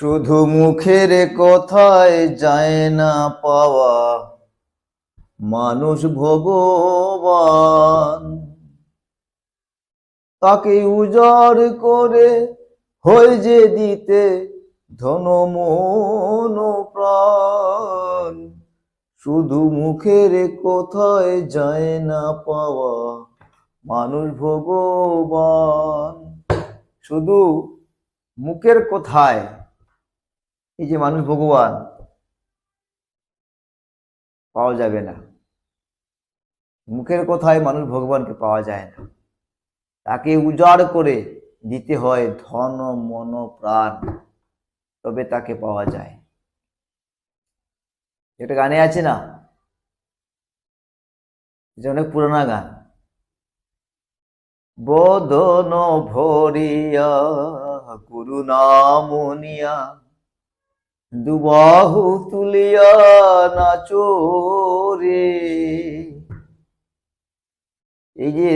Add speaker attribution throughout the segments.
Speaker 1: শুধু মুখের কথায় যায় না পাওয়া। মানুষ ভগবান। তাকে উজাড় করে হয়ে যে দিতে ধন, মন, প্রাণ। শুধু মুখের কথায় যায় না পাওয়া। মানুষ ভগবান। শুধু মুখের কথায় এই যে মানুষ ভগবান, পাওয়া যাবে না। মুখের কথায় মানুষ ভগবানকে পাওয়া যায় না। তাকে উজাড় করে দিতে হয় ধন, মন, প্রাণ, তবে তাকে পাওয়া যায়। এটা গানে আছে না? এটা অনেক পুরানা গান। বদন ভরিয়া, গুরু নামনিয়া দুবাহু তুলিয়া নাচো রে। এই যে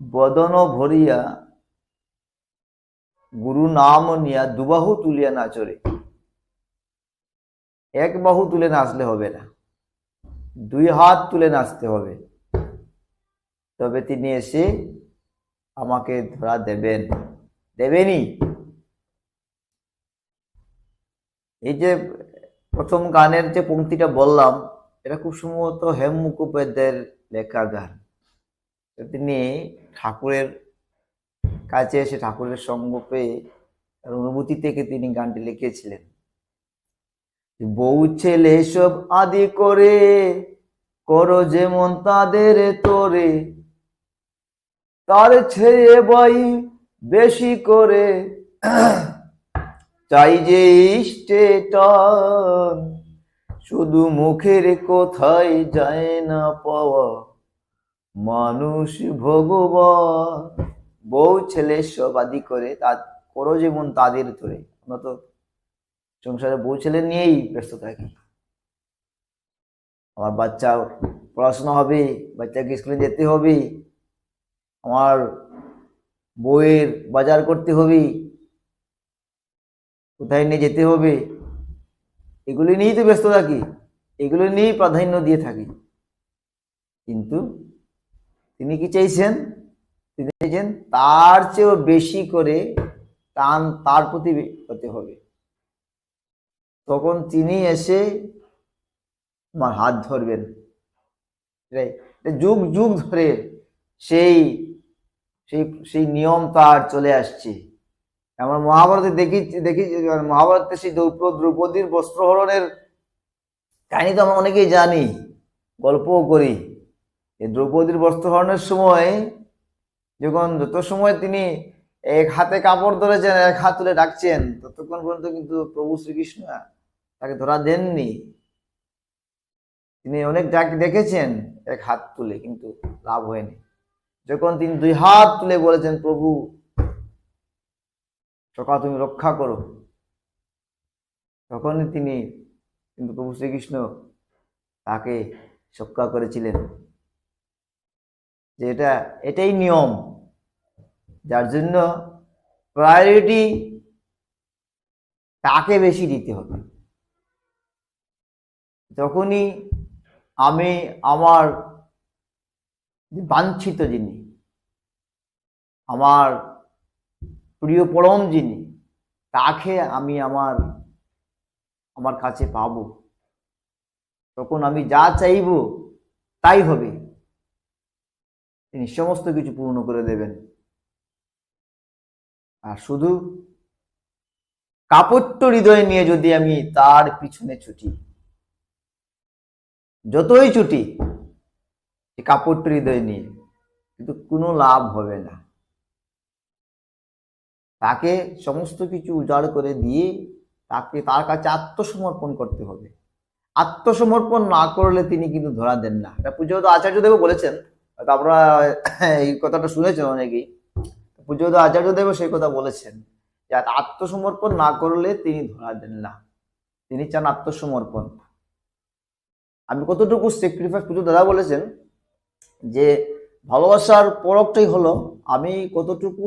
Speaker 1: বদন ভরিয়া গুরু নাম নিয়া দুবাহু তুলিয়া নাচরে এক বাহু তুলে নাচলে হবে না, দুই হাত তুলে নাচতে হবে। তবে তিনি এসে আমাকে ধরা দেবেন। দেবেনি এই যে প্রথম গানের যে পংক্তিটা বললাম, এটা খুব সম্ভবত হেম মুখোপাধ্যায়ের লেখা গান। তিনি ঠাকুরের কাছে এসে ঠাকুরের সঙ্গ পেয়ে তার অনুভূতি থেকে তিনি গানটি লিখেছিলেন। বউ ছেলে সব আদি করে, করো যেমন তাদের তোরে। তার ছেয়ে বাই বেশি করে চাই যে স্টেটন শুধু মুখের কোথায় যায় না পাওয়া। মানুষ ভগবান, বউ ছেলে সব আদি করে তা করো যেমন তাদের তোরে আমরা তো সংসারে বউ ছেলে নিয়েই ব্যস্ত থাকি। আমার বাচ্চা পড়াশোনা হবে, বাচ্চাকে স্কুলে যেতে হবে, আমার বইয়ের বাজার করতে হবে। কোথায় নিয়ে যেতে হবে? এগুলি নিয়েই তো ব্যস্ত থাকি। এগুলো নিয়েই প্রাধান্য দিয়ে থাকি। কিন্তু তিনি কি চাইছেন? তিনি চাইছেন তার চেয়েও বেশি করে টান তার প্রতি হতে হবে। তখন তিনি এসে আমার হাত ধরবেন। যুগ যুগ ধরে সেই সেই সেই নিয়ম তার চলে আসছে। আমরা মহাভারতে দেখি দেখি, মহাভারতে সেই দ্রৌপ- দ্রৌপদীর বস্ত্রহরণের কাহিনী তো আমরা অনেকেই জানি, গল্পও করি। এই দ্রৌপদীর বস্ত্রহরণের সময়, যখন যত সময় তিনি এক হাতে কাপড় ধরেছেন, এক হাত তুলে ডাকছেন, ততক্ষণ পর্যন্ত কিন্তু প্রভু শ্রীকৃষ্ণ তাকে ধরা দেননি। তিনি অনেক ডাক দেখেছেন, এক হাত তুলে, কিন্তু লাভ হয়নি। যখন তিনি দুই হাত তুলে বলেছেন, প্রভু সকাল তুমি রক্ষা করো। তখনই তিনি কিন্তু প্রভু শ্রীকৃষ্ণ তাকে সক্কা করেছিলেন। যে এটা, এটাই নিয়ম। যার জন্য প্রায়োরিটি তাকে বেশি দিতে হবে। যখনই আমি আমার বাঞ্ছিত যিনি, আমার প্রিয় পরম যিনি, তাকে আমি আমার আমার কাছে পাব। তখন আমি যা চাইব, তাই হবে। তিনি সমস্ত কিছু পূর্ণ করে দেবেন। আর শুধু কাপট্য হৃদয় নিয়ে যদি আমি তার পিছনে ছুটি, যতই ছুটি কাপড় হৃদয় নিয়ে, কিন্তু কোনো লাভ হবে না। তাকে সমস্ত কিছু উজাড় করে দিয়ে তাকে, তার কাছে আত্মসমর্পণ করতে হবে। আত্মসমর্পণ না করলে তিনি কিন্তু ধরা দেন না। এটা পুজোদ আচার্যদেব বলেছেন। হয়তো আপনারা এই কথাটা শুনেছেন অনেকেই। পুজোদ আচার্যদেব সেই কথা বলেছেন যে, আত্মসমর্পণ না করলে তিনি ধরা দেন না। তিনি চান আত্মসমর্পণ। আমি কতটুকু স্যাক্রিফাইস পুজো দাদা বলেছেন যে ভালোবাসার পরকটাই হলো আমি কতটুকু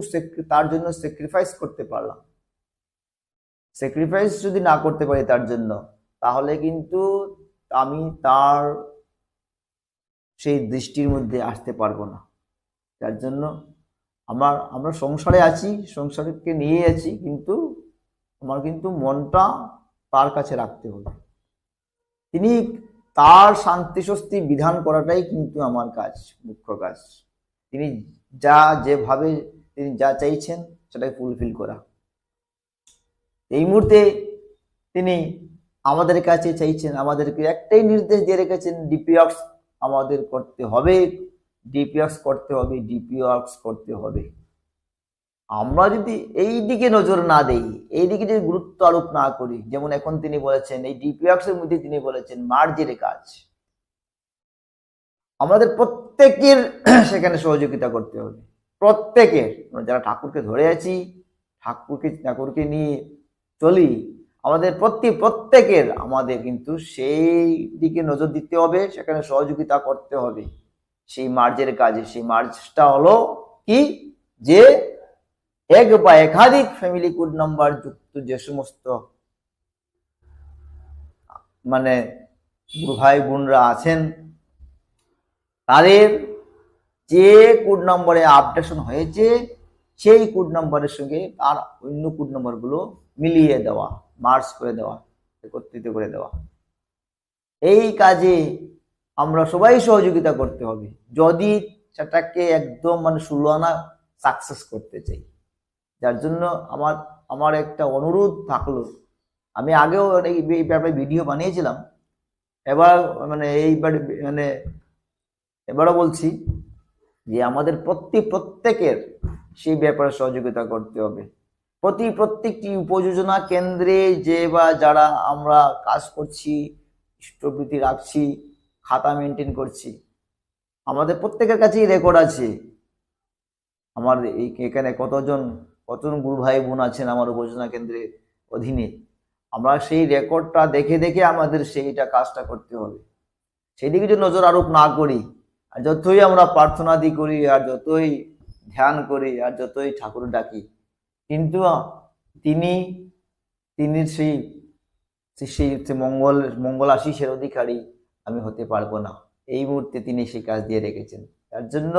Speaker 1: তার জন্য স্যাক্রিফাইস করতে পারলাম। স্যাক্রিফাইস যদি না করতে পারি তার জন্য, তাহলে কিন্তু আমি তার সেই দৃষ্টির মধ্যে আসতে পারব না। যার জন্য আমার, আমরা সংসারে আছি, সংসারকে নিয়ে আছি, কিন্তু আমার কিন্তু মনটা তার কাছে রাখতে হবে। তিনি তার শান্তি স্বস্তি বিধান করাটাই কিন্তু আমার কাজ, মুখ্য কাজ। তিনি যা যেভাবে তিনি যা চাইছেন, সেটাই ফুলফিল করা। এই মুহূর্তে তিনি আমাদের কাছে চাইছেন, আমাদেরকে একটাই নির্দেশ দিয়ে রেখেছেন ডিপিওয়ার্কস আমাদের করতে হবে ডিপিওয়ার্কস করতে হবে ডিপিওয়ার্কস করতে হবে। আমরা যদি এই দিকে নজর না দেই, এই দিকে যদি গুরুত্ব আরোপ না করি, যেমন এখন তিনি বলেছেন, এই ডিপিওয়ার্কস এর মধ্যে তিনি বলেছেন মার্জের কাজ। আমাদের প্রত্যেকের সেখানে সহযোগিতা করতে হবে। প্রত্যেকের যারা ঠাকুরকে ধরে আছি, ঠাকুরকে ঠাকুরকে নিয়ে চলি, আমাদের প্রতি, প্রত্যেকের আমাদের কিন্তু সেই দিকে নজর দিতে হবে, সেখানে সহযোগিতা করতে হবে। সেই মার্জের কাজে, সেই মার্জটা হলো কি? যে এক বা একাধিক ফ্যামিলি কোড নাম্বার যুক্ত যে সমস্ত মানে ভাই বোনরা আছেন, তাদের যে কোড নম্বরে আপডেশন হয়েছে, সেই কোড নম্বরের সঙ্গে তার অন্য কোড নম্বরগুলো মিলিয়ে দেওয়া মার্চ করে দেওয়া, একত্রিত করে দেওয়া। এই কাজে আমরা সবাই সহযোগিতা করতে হবে। যদি সেটাকে একদম মানে আনা সাকসেস করতে চাই। যার জন্য আমার আমার একটা অনুরোধ থাকল। আমি আগেও এই ব্যাপারে ভিডিও বানিয়েছিলাম। এবার মানে এইবার মানে এবারও বলছি যে আমাদের প্রতি, প্রত্যেকের সেই ব্যাপারে সহযোগিতা করতে হবে। প্রতি, প্রত্যেকটি উপযোজনা কেন্দ্রে যে বা যারা আমরা কাজ করছি ইষ্টবৃত্তি রাখছি, খাতা মেনটেন করছি, আমাদের প্রত্যেকের কাছেই রেকর্ড আছে। আমার এখানে কতজন কতজন গুরু ভাই বোন আছেন আমার উপযোজনা কেন্দ্রের অধীনে? আমরা সেই রেকর্ডটা দেখে দেখে আমাদের সেইটা কাজটা করতে হবে। সেদিকে যদি নজর আরোপ না করি, আর যতই আমরা প্রার্থনাদি করি, আর যতই ধ্যান করি, আর যতই ঠাকুর ডাকি, কিন্তু তিনি তিনি সেই সেই মঙ্গল মঙ্গল আশিসের অধিকারী আমি হতে পারব না। এই মুহূর্তে তিনি সেই কাজ দিয়ে রেখেছেন। তার জন্য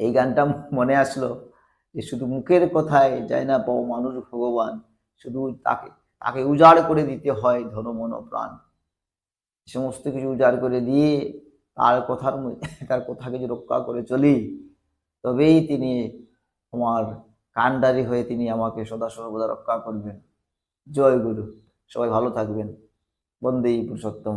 Speaker 1: এই গানটা মনে আসলো যে শুধু মুখের কথায় যায় না পাও মানুষ ভগবান, শুধু তাকে তাকে উজাড় করে দিতে হয় ধন, মন, প্রাণ। সমস্ত কিছু উজাড় করে দিয়ে তার কথার তার কথাকে যদি রক্ষা করে চলি, তবেই তিনি আমার কান্ডারি হয়ে তিনি আমাকে সদা সর্বদা রক্ষা করবেন। জয় গুরু। সবাই ভালো থাকবেন। বন্দেই পুরুষোত্তম